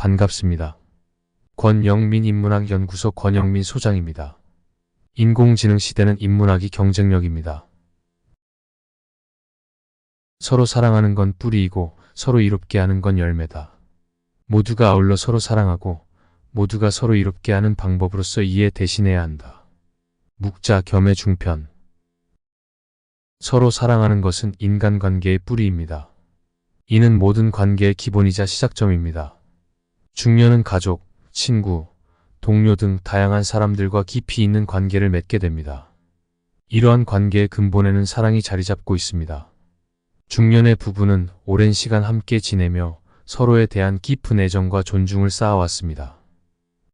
반갑습니다. 권영민 인문학 연구소 권영민 소장입니다. 인공지능 시대는 인문학이 경쟁력입니다. 서로 사랑하는 건 뿌리이고 서로 이롭게 하는 건 열매다. 모두가 아울러 서로 사랑하고 모두가 서로 이롭게 하는 방법으로서 이해 대신해야 한다. 묵자 겸의 중편 서로 사랑하는 것은 인간관계의 뿌리입니다. 이는 모든 관계의 기본이자 시작점입니다. 중년은 가족, 친구, 동료 등 다양한 사람들과 깊이 있는 관계를 맺게 됩니다. 이러한 관계의 근본에는 사랑이 자리 잡고 있습니다. 중년의 부부는 오랜 시간 함께 지내며 서로에 대한 깊은 애정과 존중을 쌓아왔습니다.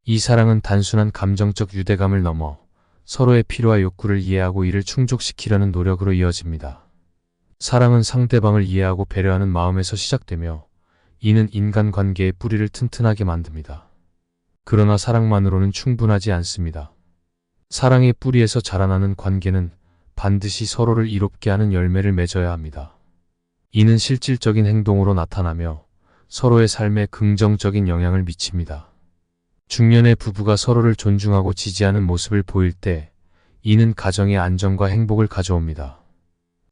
이 사랑은 단순한 감정적 유대감을 넘어 서로의 필요와 욕구를 이해하고 이를 충족시키려는 노력으로 이어집니다. 사랑은 상대방을 이해하고 배려하는 마음에서 시작되며 이는 인간관계의 뿌리를 튼튼하게 만듭니다. 그러나 사랑만으로는 충분하지 않습니다. 사랑의 뿌리에서 자라나는 관계는 반드시 서로를 이롭게 하는 열매를 맺어야 합니다. 이는 실질적인 행동으로 나타나며 서로의 삶에 긍정적인 영향을 미칩니다. 중년의 부부가 서로를 존중하고 지지하는 모습을 보일 때 이는 가정의 안정과 행복을 가져옵니다.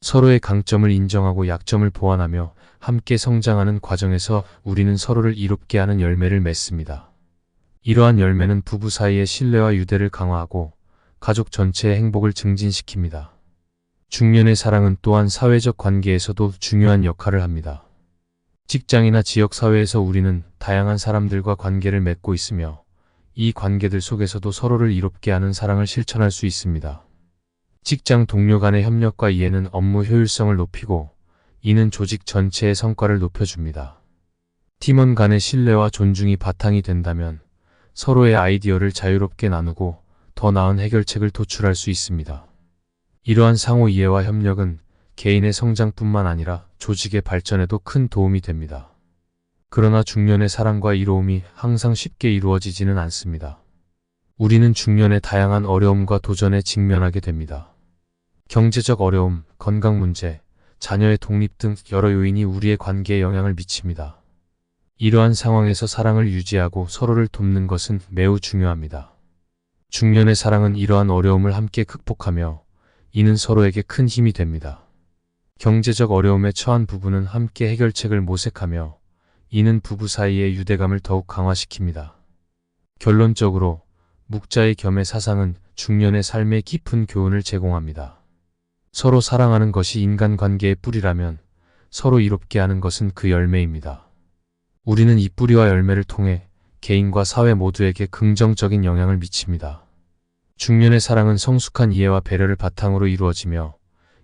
서로의 강점을 인정하고 약점을 보완하며 함께 성장하는 과정에서 우리는 서로를 이롭게 하는 열매를 맺습니다. 이러한 열매는 부부 사이의 신뢰와 유대를 강화하고 가족 전체의 행복을 증진시킵니다. 중년의 사랑은 또한 사회적 관계에서도 중요한 역할을 합니다. 직장이나 지역사회에서 우리는 다양한 사람들과 관계를 맺고 있으며 이 관계들 속에서도 서로를 이롭게 하는 사랑을 실천할 수 있습니다. 직장 동료 간의 협력과 이해는 업무 효율성을 높이고 이는 조직 전체의 성과를 높여줍니다. 팀원 간의 신뢰와 존중이 바탕이 된다면 서로의 아이디어를 자유롭게 나누고 더 나은 해결책을 도출할 수 있습니다. 이러한 상호 이해와 협력은 개인의 성장뿐만 아니라 조직의 발전에도 큰 도움이 됩니다. 그러나 중년의 사랑과 이로움이 항상 쉽게 이루어지지는 않습니다. 우리는 중년의 다양한 어려움과 도전에 직면하게 됩니다. 경제적 어려움, 건강 문제, 자녀의 독립 등 여러 요인이 우리의 관계에 영향을 미칩니다. 이러한 상황에서 사랑을 유지하고 서로를 돕는 것은 매우 중요합니다. 중년의 사랑은 이러한 어려움을 함께 극복하며 이는 서로에게 큰 힘이 됩니다. 경제적 어려움에 처한 부부는 함께 해결책을 모색하며 이는 부부 사이의 유대감을 더욱 강화시킵니다. 결론적으로 묵자의 겸의 사상은 중년의 삶에 깊은 교훈을 제공합니다. 서로 사랑하는 것이 인간관계의 뿌리라면 서로 이롭게 하는 것은 그 열매입니다. 우리는 이 뿌리와 열매를 통해 개인과 사회 모두에게 긍정적인 영향을 미칩니다. 중년의 사랑은 성숙한 이해와 배려를 바탕으로 이루어지며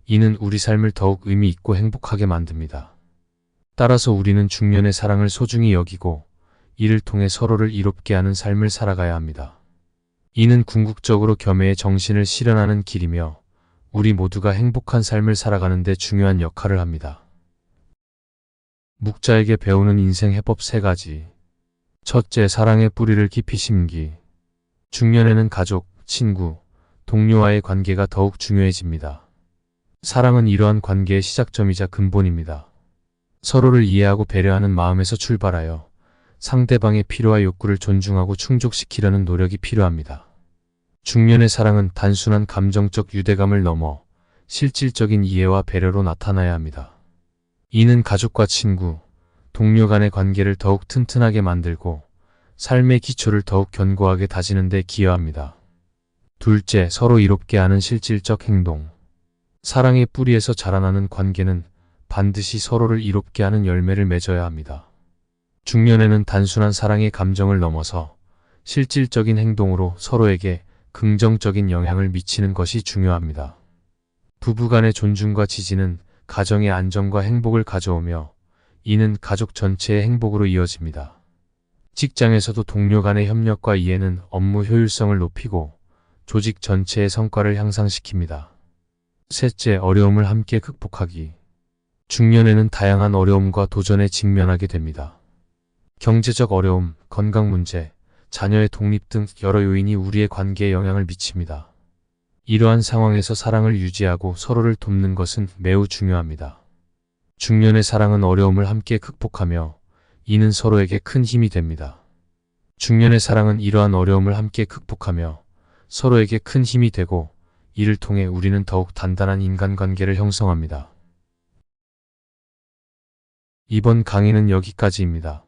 이는 우리 삶을 더욱 의미 있고 행복하게 만듭니다. 따라서 우리는 중년의 사랑을 소중히 여기고 이를 통해 서로를 이롭게 하는 삶을 살아가야 합니다. 이는 궁극적으로 겸해의 정신을 실현하는 길이며 우리 모두가 행복한 삶을 살아가는 데 중요한 역할을 합니다. 묵자에게 배우는 인생 해법 세 가지. 첫째, 사랑의 뿌리를 깊이 심기. 중년에는 가족, 친구, 동료와의 관계가 더욱 중요해집니다. 사랑은 이러한 관계의 시작점이자 근본입니다. 서로를 이해하고 배려하는 마음에서 출발하여 상대방의 필요와 욕구를 존중하고 충족시키려는 노력이 필요합니다. 중년의 사랑은 단순한 감정적 유대감을 넘어 실질적인 이해와 배려로 나타나야 합니다. 이는 가족과 친구, 동료 간의 관계를 더욱 튼튼하게 만들고 삶의 기초를 더욱 견고하게 다지는 데 기여합니다. 둘째, 서로 이롭게 하는 실질적 행동. 사랑의 뿌리에서 자라나는 관계는 반드시 서로를 이롭게 하는 열매를 맺어야 합니다. 중년에는 단순한 사랑의 감정을 넘어서 실질적인 행동으로 서로에게 긍정적인 영향을 미치는 것이 중요합니다. 부부간의 존중과 지지는 가정의 안정과 행복을 가져오며 이는 가족 전체의 행복으로 이어집니다. 직장에서도 동료 간의 협력과 이해는 업무 효율성을 높이고 조직 전체의 성과를 향상시킵니다. 셋째, 어려움을 함께 극복하기. 중년에는 다양한 어려움과 도전에 직면하게 됩니다. 경제적 어려움, 건강 문제, 자녀의 독립 등 여러 요인이 우리의 관계에 영향을 미칩니다. 이러한 상황에서 사랑을 유지하고 서로를 돕는 것은 매우 중요합니다. 중년의 사랑은 어려움을 함께 극복하며 이는 서로에게 큰 힘이 됩니다. 중년의 사랑은 이러한 어려움을 함께 극복하며 서로에게 큰 힘이 되고 이를 통해 우리는 더욱 단단한 인간관계를 형성합니다. 이번 강의는 여기까지입니다.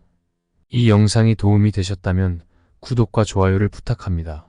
이 영상이 도움이 되셨다면 구독과 좋아요를 부탁합니다.